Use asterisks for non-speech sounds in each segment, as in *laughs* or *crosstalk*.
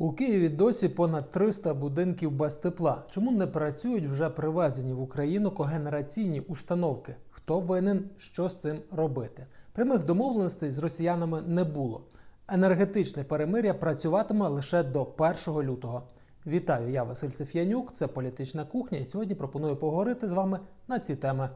У Києві досі понад 300 будинків без тепла. Чому не працюють вже привезені в Україну когенераційні установки? Хто винен, що з цим робити? Прямих домовленостей з росіянами не було. Енергетичне перемиря працюватиме лише до 1 лютого. Вітаю, я Василь Сеф'янюк, це політична кухня, і сьогодні пропоную поговорити з вами на ці теми.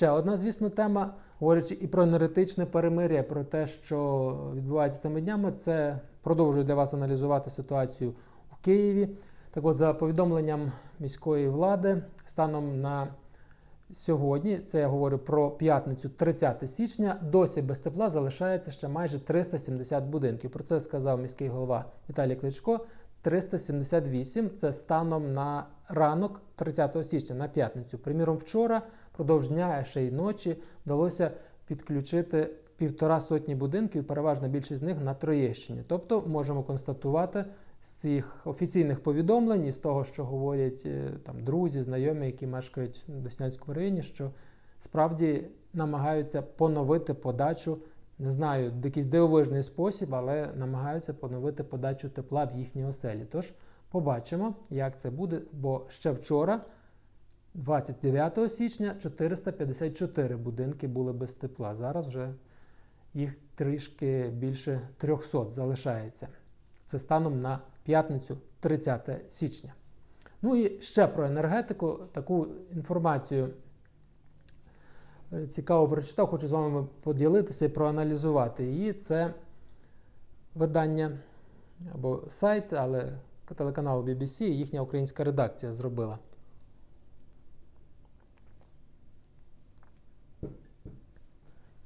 Ще одна, звісно, тема, говорячи і про енергетичне перемир'я, про те, що відбувається цими днями, це продовжую для вас аналізувати ситуацію у Києві. Так от, за повідомленням міської влади, станом на сьогодні, це я говорю про п'ятницю, 30 січня, досі без тепла залишається ще майже 370 будинків. Про це сказав міський голова Віталій Кличко. 378 це станом на ранок 30 січня на п'ятницю. Приміром, вчора, продовж дня, а ще й ночі, вдалося підключити півтора сотні будинків, переважна більшість з них на Троєщині. Тобто можемо констатувати з цих офіційних повідомлень і з того, що говорять е, там друзі, знайомі, які мешкають в Деснянському районі, що справді намагаються поновити подачу. Не знаю, якийсь дивовижний спосіб, але намагаються поновити подачу тепла в їхній оселі. Тож побачимо, як це буде, бо ще вчора, 29 січня, 454 будинки були без тепла. Зараз вже їх трішки більше 300 залишається. Це станом на п'ятницю, 30 січня. Ну і ще про енергетику, таку інформацію цікаво прочитав, хочу з вами поділитися і проаналізувати її. Це видання або сайт, але телеканал BBC, їхня українська редакція зробила.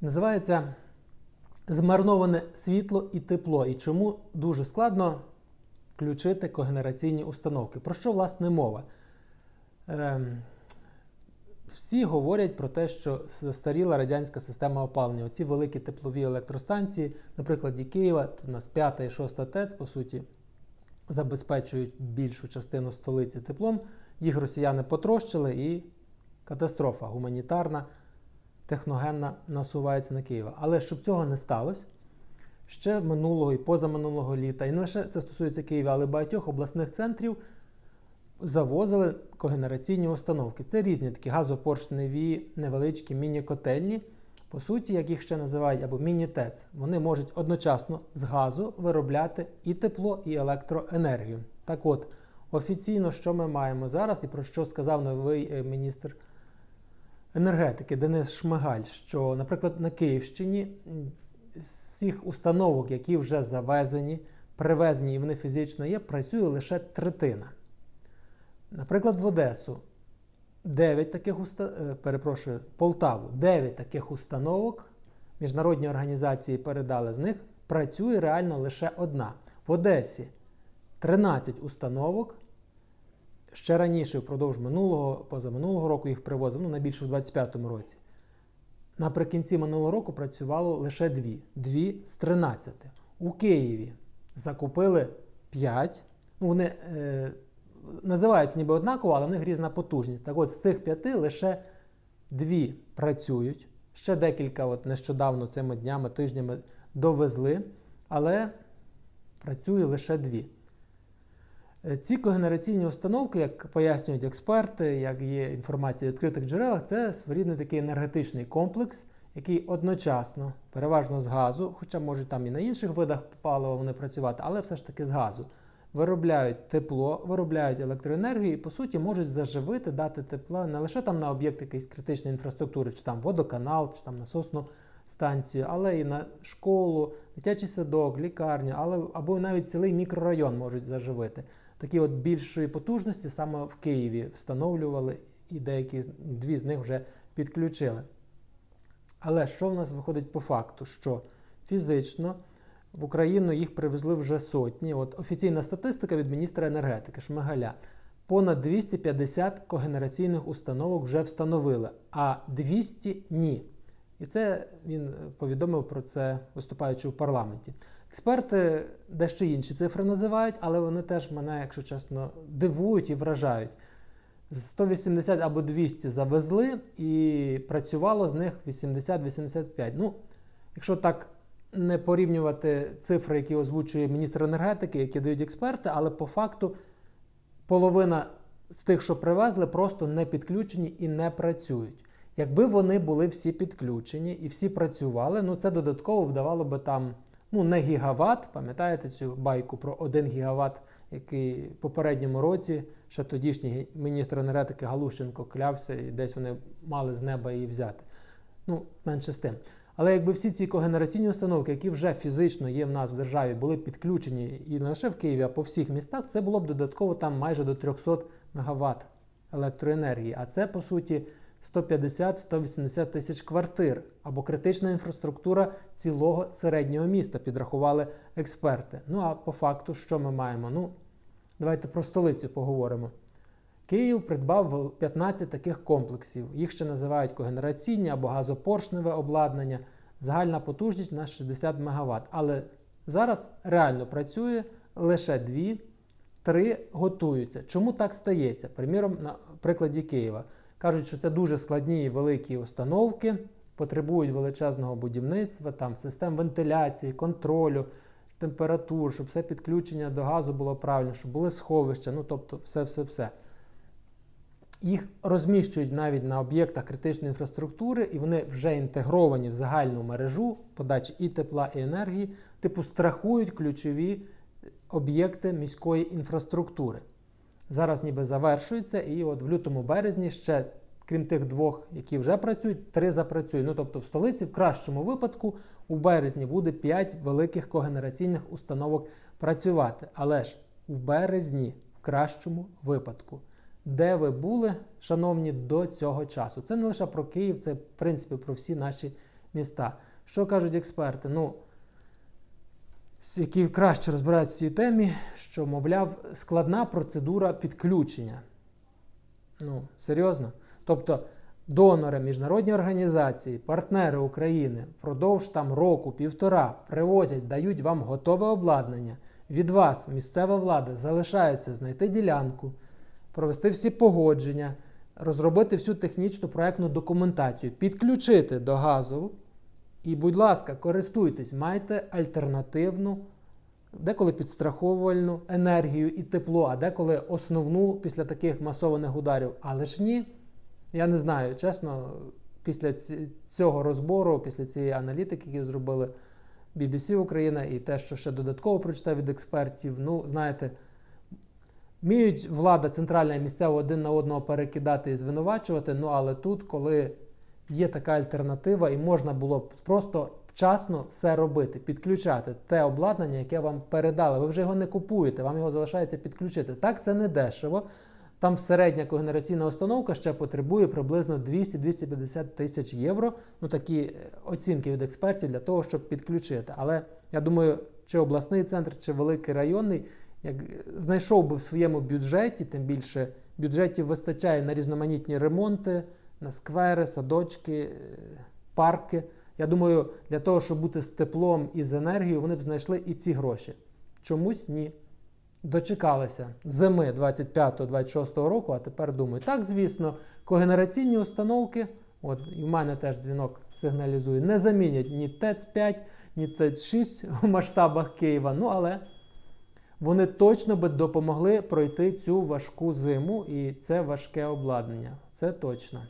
Називається Змарноване світло і тепло. І чому дуже складно включити когенераційні установки. Про що, власне, мова? Ем, всі говорять про те, що застаріла радянська система опалення. Оці великі теплові електростанції, на прикладі Києва, у нас 5 і 6 ТЕЦ, по суті, забезпечують більшу частину столиці теплом. Їх росіяни потрощили і катастрофа гуманітарна, техногенна насувається на Києва. Але щоб цього не сталося, ще минулого і позаминулого літа, і не лише це стосується Києва, але багатьох обласних центрів завозили когенераційні установки. Це різні такі газопоршневі, невеличкі міні-котельні. По суті, як їх ще називають, або міні-ТЕЦ. Вони можуть одночасно з газу виробляти і тепло, і електроенергію. Так от, офіційно, що ми маємо зараз, і про що сказав новий міністр енергетики Денис Шмигаль, що, наприклад, на Київщині з всіх установок, які вже завезені, привезені і вони фізично є, працює лише третина. Наприклад, в Одесу 9 таких уста... перепрошую, Полтаву 9 таких установок. Міжнародні організації передали з них. Працює реально лише одна. В Одесі 13 установок. Ще раніше, впродовж минулого, позаминулого року їх привозили, ну найбільше в 25-му році. Наприкінці минулого року працювало лише дві. Дві з 13. У Києві закупили 5. Ну, вони е, називаються ніби однаково, але в них різна потужність. Так от з цих п'яти лише дві працюють. Ще декілька от нещодавно цими днями, тижнями довезли, але працює лише дві. Ці когенераційні установки, як пояснюють експерти, як є інформація в відкритих джерелах, це своєрідний такий енергетичний комплекс, який одночасно, переважно з газу, хоча можуть там і на інших видах палива вони працювати, але все ж таки з газу. Виробляють тепло, виробляють електроенергію і, по суті, можуть заживити, дати тепла не лише там на об'єкт якоїсь критичної інфраструктури, чи там водоканал, чи там насосну станцію, але і на школу, дитячий садок, лікарню, але або навіть цілий мікрорайон можуть заживити. Такі от більшої потужності саме в Києві встановлювали, і деякі дві з них вже підключили. Але що в нас виходить по факту? Що фізично в Україну їх привезли вже сотні. От Офіційна статистика від міністра енергетики Шмигаля. Понад 250 когенераційних установок вже встановили, а 200 ні. І це він повідомив про це, виступаючи в парламенті. Експерти дещо інші цифри називають, але вони теж мене, якщо чесно, дивують і вражають. 180 або 200 завезли і працювало з них 80-85. Ну, якщо так не порівнювати цифри, які озвучує міністр енергетики, які дають експерти, але по факту половина з тих, що привезли, просто не підключені і не працюють. Якби вони були всі підключені і всі працювали, ну це додатково вдавало би там ну не гігават. Пам'ятаєте цю байку про 1 гігават, який в попередньому році ще тодішній міністр енергетики Галущенко клявся, і десь вони мали з неба її взяти. Ну, менше з тим. Але якби всі ці когенераційні установки, які вже фізично є в нас в державі, були підключені і не лише в Києві, а по всіх містах, це було б додатково там майже до 300 МВт електроенергії. А це по суті 150-180 тисяч квартир або критична інфраструктура цілого середнього міста, підрахували експерти. Ну а по факту, що ми маємо? Ну, давайте про столицю поговоримо. Київ придбав 15 таких комплексів. Їх ще називають когенераційні або газопоршневе обладнання. Загальна потужність на 60 МВт. Але зараз реально працює лише дві, три готуються. Чому так стається? Приміром, на прикладі Києва. Кажуть, що це дуже складні і великі установки, потребують величезного будівництва, там систем вентиляції, контролю, температур, щоб все підключення до газу було правильно, щоб були сховища, ну тобто все-все-все. Їх розміщують навіть на об'єктах критичної інфраструктури, і вони вже інтегровані в загальну мережу подачі і тепла, і енергії, типу страхують ключові об'єкти міської інфраструктури. Зараз ніби завершується, і от в лютому березні ще, крім тих двох, які вже працюють, три запрацюють. Ну тобто в столиці, в кращому випадку, у березні буде 5 великих когенераційних установок працювати. Але ж в березні, в кращому випадку. Де ви були, шановні, до цього часу? Це не лише про Київ, це в принципі про всі наші міста. Що кажуть експерти? Ну, які краще розбираються в цій темі, що, мовляв, складна процедура підключення. Ну, серйозно. Тобто донори, міжнародні організації, партнери України впродовж там року, півтора привозять, дають вам готове обладнання. Від вас, місцева влада, залишається знайти ділянку, провести всі погодження, розробити всю технічну проектну документацію, підключити до газу. І, будь ласка, користуйтесь, майте альтернативну, деколи підстраховувальну енергію і тепло, а деколи основну після таких масованих ударів. Але ж ні, я не знаю, чесно, після цього розбору, після цієї аналітики, яку зробили BBC Україна, і те, що ще додатково прочитав від експертів, ну, знаєте, вміють влада центральна і місцева один на одного перекидати і звинувачувати, ну але тут, коли є така альтернатива, і можна було б просто вчасно все робити, підключати те обладнання, яке вам передали. Ви вже його не купуєте, вам його залишається підключити. Так, це не дешево. Там середня когенераційна установка ще потребує приблизно 200-250 тисяч євро. Ну такі е, оцінки від експертів для того, щоб підключити. Але я думаю, чи обласний центр, чи великий районний, як знайшов би в своєму бюджеті, тим більше бюджетів вистачає на різноманітні ремонти на сквери, садочки, е, парки. Я думаю, для того, щоб бути з теплом і з енергією, вони б знайшли і ці гроші. Чомусь ні. Дочекалися зими 25-26 року, а тепер думаю, так, звісно, когенераційні установки, от і в мене теж дзвінок сигналізує, не замінять ні ТЕЦ-5, ні ТЕЦ-6 *laughs* у масштабах Києва. Ну, але вони точно би допомогли пройти цю важку зиму і це важке обладнання. Це точно.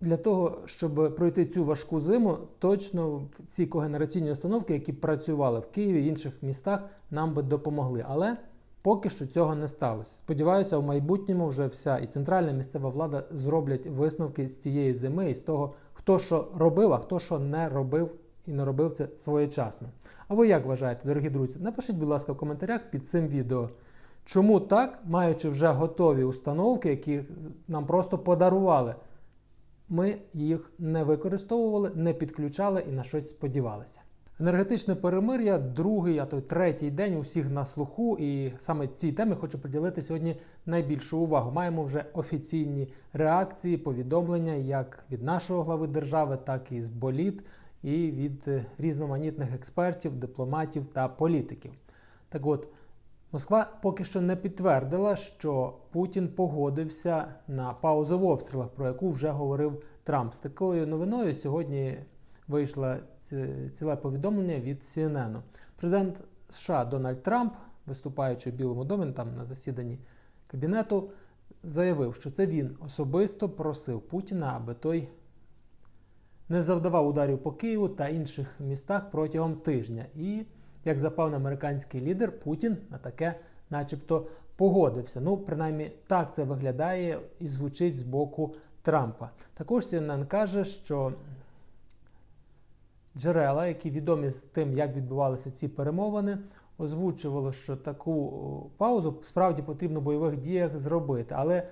Для того, щоб пройти цю важку зиму, точно ці когенераційні установки, які працювали в Києві і інших містах, нам би допомогли. Але поки що цього не сталося. Сподіваюся, в майбутньому вже вся і центральна і місцева влада зроблять висновки з цієї зими і з того, хто що робив, а хто що не робив і не робив це своєчасно. А ви як вважаєте, дорогі друзі? Напишіть, будь ласка, в коментарях під цим відео. Чому так, маючи вже готові установки, які нам просто подарували? Ми їх не використовували, не підключали і на щось сподівалися. Енергетичне перемир'я, другий, а то третій день у всіх на слуху, і саме цій темі хочу приділити сьогодні найбільшу увагу. Маємо вже офіційні реакції, повідомлення як від нашого глави держави, так і з боліт, і від різноманітних експертів, дипломатів та політиків. Так от, Москва поки що не підтвердила, що Путін погодився на паузу в обстрілах, про яку вже говорив Трамп. З такою новиною сьогодні вийшло ціле повідомлення від CNN. Президент США Дональд Трамп, виступаючи в Білому домі там на засіданні кабінету, заявив, що це він особисто просив Путіна, аби той не завдавав ударів по Києву та інших містах протягом тижня. І, як запевнив американський лідер, Путін на таке, начебто, погодився. Ну, принаймні, так це виглядає і звучить з боку Трампа. Також CNN каже, що джерела, які відомі з тим, як відбувалися ці перемовини, озвучували, що таку паузу справді потрібно в бойових діях зробити. Але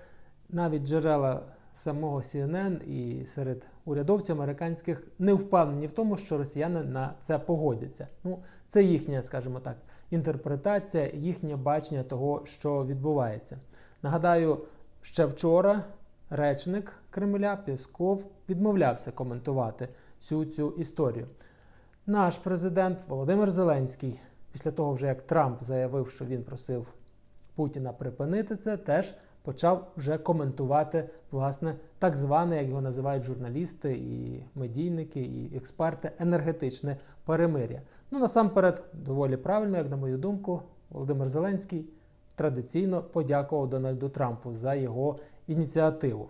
навіть джерела самого CNN і серед урядовців американських не впевнені в тому, що росіяни на це погодяться. Ну, це їхня, скажімо так, інтерпретація, їхнє бачення того, що відбувається. Нагадаю, ще вчора речник Кремля Пєсков відмовлявся коментувати всю цю історію. Наш президент Володимир Зеленський, після того, вже як Трамп заявив, що він просив Путіна припинити це, теж почав вже коментувати власне так зване, як його називають журналісти, і медійники, і експерти, енергетичне перемир'я. Ну насамперед, доволі правильно, як на мою думку, Володимир Зеленський традиційно подякував Дональду Трампу за його ініціативу.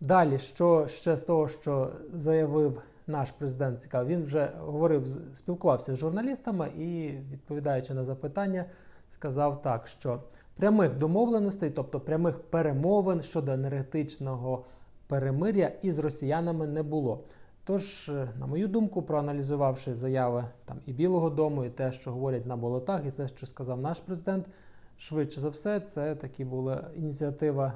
Далі, що ще з того, що заявив наш президент, цікаво, він вже говорив, спілкувався з журналістами і, відповідаючи на запитання, сказав так, що прямих домовленостей, тобто прямих перемовин щодо енергетичного перемир'я із росіянами не було. Тож, е, на мою думку, проаналізувавши заяви там і Білого Дому, і те, що говорять на болотах, і те, що сказав наш президент, швидше за все, це таки була ініціатива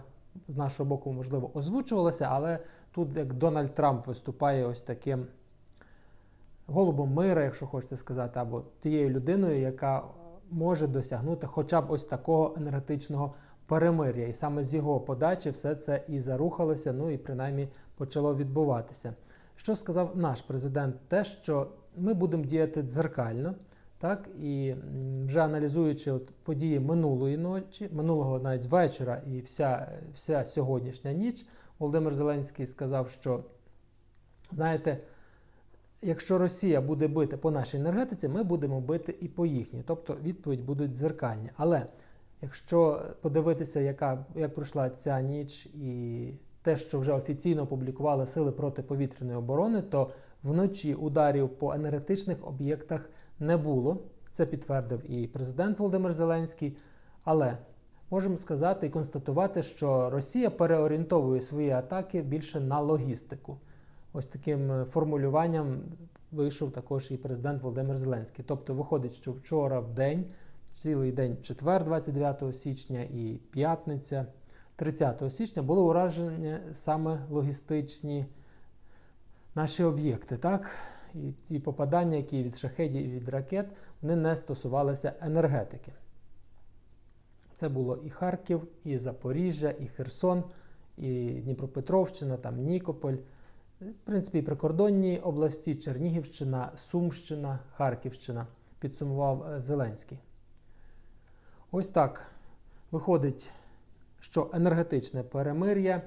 з нашого боку, можливо, озвучувалася, але тут як Дональд Трамп виступає ось таким голубом мира, якщо хочете сказати, або тією людиною, яка може досягнути хоча б ось такого енергетичного перемир'я. І саме з його подачі все це і зарухалося, ну і принаймні почало відбуватися. Що сказав наш президент? Те, що ми будемо діяти дзеркально, так і вже аналізуючи от події минулої ночі, минулого навіть вечора і вся, вся сьогоднішня ніч, Володимир Зеленський сказав, що знаєте, якщо Росія буде бити по нашій енергетиці, ми будемо бити і по їхній. Тобто відповідь будуть дзеркальні. Але якщо подивитися, яка, як пройшла ця ніч і те, що вже офіційно опублікували сили протиповітряної оборони, то вночі ударів по енергетичних об'єктах не було. Це підтвердив і президент Володимир Зеленський. Але можемо сказати і констатувати, що Росія переорієнтовує свої атаки більше на логістику. Ось таким е, формулюванням вийшов також і президент Володимир Зеленський. Тобто виходить, що вчора в день, цілий день, четвер, 29 січня і п'ятниця, 30 січня, були уражені саме логістичні наші об'єкти. так? І ті попадання, які від шахедів і від ракет, вони не стосувалися енергетики. Це було і Харків, і Запоріжжя, і Херсон, і Дніпропетровщина, там Нікополь. В принципі, прикордонні області, Чернігівщина, Сумщина, Харківщина, підсумував е, Зеленський. Ось так виходить, що енергетичне перемир'я,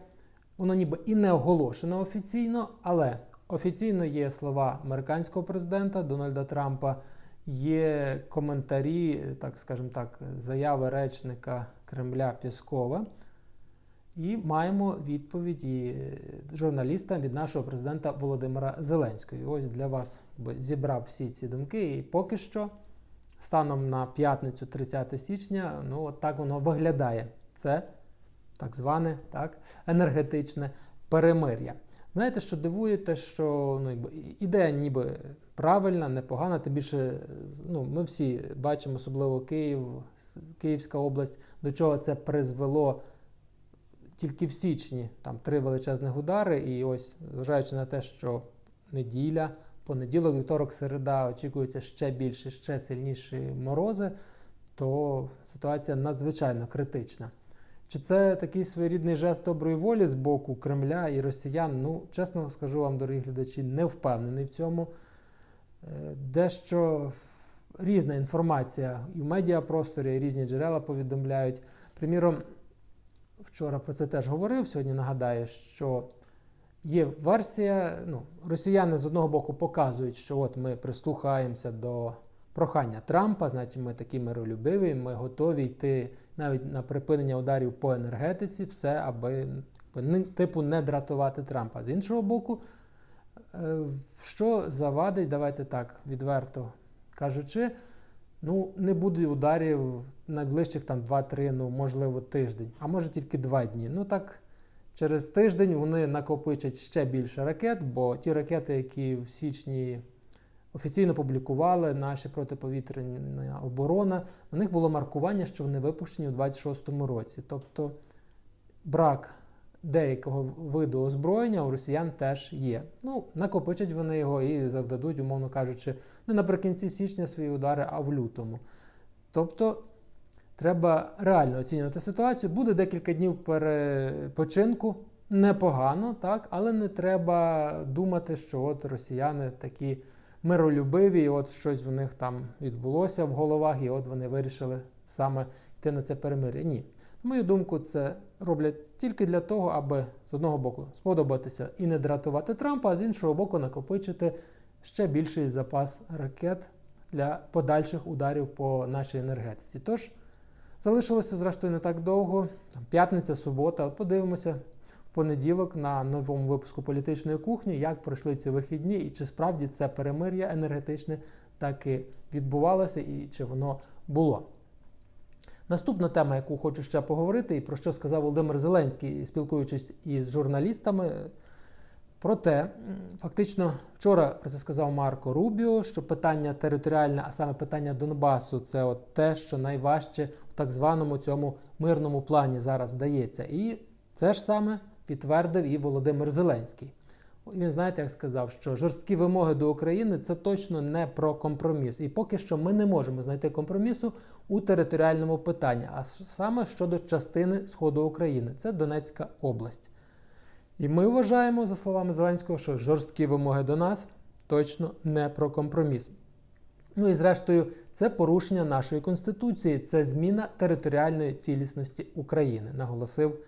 воно ніби і не оголошено офіційно, але офіційно є слова американського президента Дональда Трампа, є коментарі, так скажімо так, заяви речника Кремля Пєскова. І маємо відповіді журналіста від нашого президента Володимира Зеленського. І ось для вас зібрав всі ці думки. І поки що, станом на п'ятницю, 30 січня, ну от так воно виглядає. Це так зване так, енергетичне перемир'я. Знаєте, що дивує, те, що ну, ідея ніби правильна, непогана. Тим більше ну, ми всі бачимо, особливо Київ, Київська область, до чого це призвело тільки в січні там три величезних удари, і ось, зважаючи на те, що неділя, понеділок, вівторок, середа очікуються ще більше, ще сильніші морози, то ситуація надзвичайно критична. Чи це такий своєрідний жест доброї волі з боку Кремля і росіян? Ну, чесно скажу вам, дорогі глядачі, не впевнений в цьому. Е, Дещо різна інформація і в медіапросторі, і різні джерела повідомляють. Приміром, вчора про це теж говорив. Сьогодні нагадаю, що є версія. Ну, росіяни з одного боку показують, що от ми прислухаємося до прохання Трампа, значить, ми такі миролюбиві, ми готові йти навіть на припинення ударів по енергетиці, все, аби типу не дратувати Трампа. З іншого боку, е, що завадить, давайте так відверто кажучи, ну не буде ударів найближчих там 2-3, ну можливо, тиждень, а може тільки 2 дні. Ну так. Через тиждень вони накопичать ще більше ракет, бо ті ракети, які в січні офіційно публікували наші протиповітряна оборона, на них було маркування, що вони випущені у 26-му році. Тобто брак деякого виду озброєння у росіян теж є. Ну, накопичать вони його і завдадуть, умовно кажучи, не наприкінці січня свої удари, а в лютому. Тобто треба реально оцінювати ситуацію. Буде декілька днів перепочинку. Непогано, так, але не треба думати, що от росіяни такі миролюбиві, і от щось в них там відбулося в головах, і от вони вирішили саме йти на це перемир'я. Ні. На мою думку, це роблять тільки для того, аби з одного боку сподобатися і не дратувати Трампа, а з іншого боку, накопичити ще більший запас ракет для подальших ударів по нашій енергетиці. Тож залишилося зрештою не так довго. П'ятниця, субота. Подивимося в понеділок на новому випуску політичної кухні, як пройшли ці вихідні, і чи справді це перемир'я енергетичне таки відбувалося, і чи воно було. Наступна тема, яку хочу ще поговорити, і про що сказав Володимир Зеленський, спілкуючись із журналістами, про те, фактично, вчора про це сказав Марко Рубіо, що питання територіальне, а саме питання Донбасу, це от те, що найважче в так званому цьому мирному плані зараз дається. І це ж саме підтвердив і Володимир Зеленський. Він знаєте, як сказав, що жорсткі вимоги до України це точно не про компроміс. І поки що ми не можемо знайти компромісу у територіальному питанні, а саме щодо частини Сходу України, це Донецька область. І ми вважаємо, за словами Зеленського, що жорсткі вимоги до нас точно не про компроміс. Ну і зрештою, це порушення нашої конституції, це зміна територіальної цілісності України, наголосив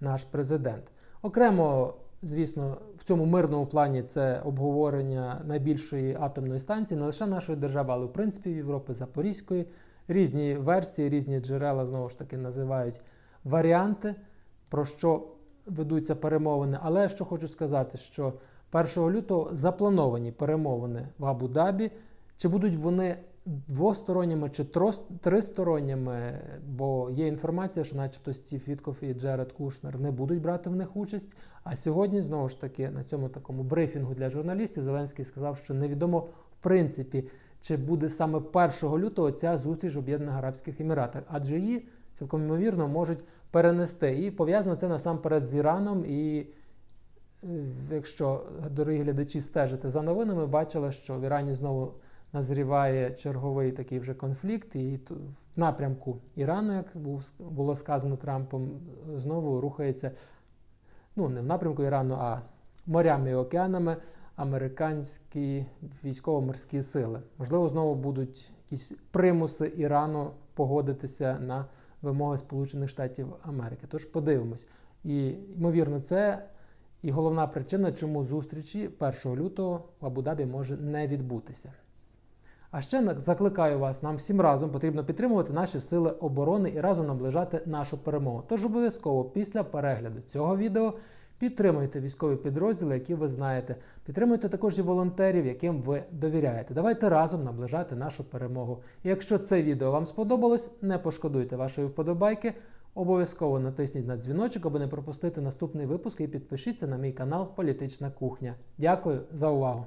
наш президент. Окремо. Звісно, в цьому мирному плані це обговорення найбільшої атомної станції, не лише нашої держави, але в принципі Європи Запорізької. Різні версії, різні джерела знову ж таки називають варіанти, про що ведуться перемовини. Але що хочу сказати, що 1 лютого заплановані перемовини в Абу-Дабі. Чи будуть вони двосторонніми чи тристоронніми, бо є інформація, що начебто Стів Вітков і Джеред Кушнер не будуть брати в них участь. А сьогодні, знову ж таки, на цьому такому брифінгу для журналістів Зеленський сказав, що невідомо в принципі, чи буде саме 1 лютого ця зустріч в Об'єднаних Арабських Еміратах, адже її цілком ймовірно можуть перенести. І пов'язано це насамперед з Іраном. І якщо дорогі глядачі стежите за новинами, бачили, що в Ірані знову назріває черговий такий вже конфлікт, і в напрямку Ірану, як було сказано Трампом, знову рухається ну не в напрямку Ірану, а морями і океанами американські військово-морські сили. Можливо, знову будуть якісь примуси Ірану погодитися на вимоги Сполучених Штатів Америки. Тож подивимось. І ймовірно, це і головна причина, чому зустрічі 1 лютого в Абу-Дабі може не відбутися. А ще закликаю вас, нам всім разом потрібно підтримувати наші сили оборони і разом наближати нашу перемогу. Тож обов'язково після перегляду цього відео підтримуйте військові підрозділи, які ви знаєте. Підтримуйте також і волонтерів, яким ви довіряєте. Давайте разом наближати нашу перемогу. І якщо це відео вам сподобалось, не пошкодуйте вашої вподобайки. Обов'язково натисніть на дзвіночок, аби не пропустити наступний випуск і підпишіться на мій канал Політична Кухня. Дякую за увагу!